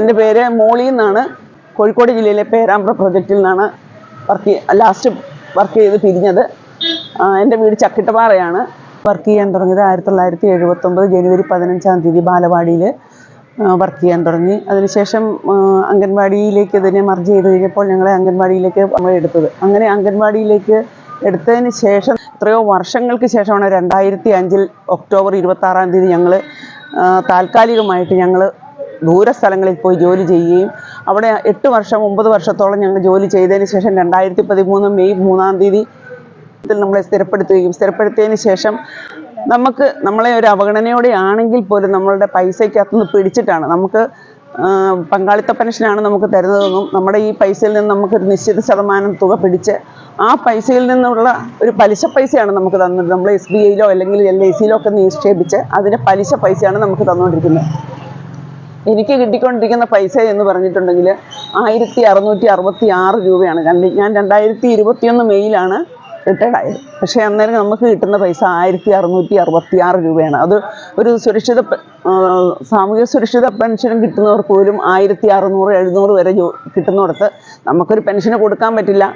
എന്റെ പേര് മോളി എന്നാണ്. കോഴിക്കോട് ജില്ലയിലെ പേരാമ്പ്ര പ്രൊജക്റ്റിൽ നിന്നാണ് വർക്ക് ലാസ്റ്റ് വർക്ക് ചെയ്ത് പിരിഞ്ഞത്. എന്റെ വീട് ചക്കിട്ടപ്പാറയാണ്. വർക്ക് ചെയ്യാൻ തുടങ്ങിയത് ആയിരത്തി തൊള്ളായിരത്തി എഴുപത്തൊമ്പത് ജനുവരി പതിനഞ്ചാം തീയതി ബാലവാടിയിൽ വർക്ക് ചെയ്യാൻ തുടങ്ങി. അതിനുശേഷം അംഗൻവാടിയിലേക്ക് ഇതിനെ മർജ് ചെയ്ത് കഴിഞ്ഞപ്പോൾ ഞങ്ങളെ അംഗൻവാടിയിലേക്ക് നമ്മൾ എടുത്തത്. അങ്ങനെ അംഗൻവാടിയിലേക്ക് എടുത്തതിന് ശേഷം എത്രയോ വർഷങ്ങൾക്ക് ശേഷമാണ് രണ്ടായിരത്തി അഞ്ചിൽ ഒക്ടോബർ ഇരുപത്താറാം തീയതി ഞങ്ങൾ താൽക്കാലികമായിട്ട് ഞങ്ങൾ ദൂര സ്ഥലങ്ങളിൽ പോയി ജോലി ചെയ്യുകയും അവിടെ എട്ട് വർഷം ഒമ്പത് വർഷത്തോളം ഞങ്ങൾ ജോലി ചെയ്തതിന് ശേഷം രണ്ടായിരത്തി പതിമൂന്ന് മെയ് മൂന്നാം തീയതി നമ്മളെ സ്ഥിരപ്പെടുത്തുകയും സ്ഥിരപ്പെടുത്തിയതിന് ശേഷം നമുക്ക് നമ്മളെ ഒരു അവഗണനയോടെ ആണെങ്കിൽ പോലും നമ്മളുടെ പൈസയ്ക്കകത്തുനിന്ന് പിടിച്ചിട്ടാണ്. നമുക്ക് പങ്കാളിത്ത പെൻഷനാണ് നമുക്ക് തരുന്നതെന്നും നമ്മുടെ ഈ പൈസയിൽ നിന്ന് നമുക്കൊരു നിശ്ചിത ശതമാനം തുക പിടിച്ച് ആ പൈസയിൽ നിന്നുള്ള ഒരു പലിശ പൈസയാണ് നമുക്ക് തന്നത്. നമ്മൾ എസ് ബി ഐയിലോ അല്ലെങ്കിൽ എൽ ഐ സിയിലോ ഒക്കെ നിക്ഷേപിച്ച് അതിന്റെ പലിശ പൈസയാണ് നമുക്ക് തന്നുകൊണ്ടിരിക്കുന്നത്. എനിക്ക് കിട്ടിക്കൊണ്ടിരിക്കുന്ന പൈസ എന്ന് പറഞ്ഞിട്ടുണ്ടെങ്കിൽ ആയിരത്തി അറുന്നൂറ്റി അറുപത്തി ആറ് രൂപയാണ് കണ്ടി ഞാൻ രണ്ടായിരത്തി ഇരുപത്തിയൊന്ന് മെയ്യിലാണ് റിട്ടയർഡ് ആയത്. പക്ഷേ അന്നേരം നമുക്ക് കിട്ടുന്ന പൈസ ആയിരത്തി അറുന്നൂറ്റി അറുപത്തി ആറ് രൂപയാണ്. അത് ഒരു സുരക്ഷിത സാമൂഹ്യ സുരക്ഷിത പെൻഷൻ കിട്ടുന്നവർക്ക് പോലും ആയിരത്തി അറുന്നൂറ് എഴുന്നൂറ് വരെ കിട്ടുന്നിടത്ത് നമുക്കൊരു പെൻഷന് കൊടുക്കാൻ പറ്റില്ല.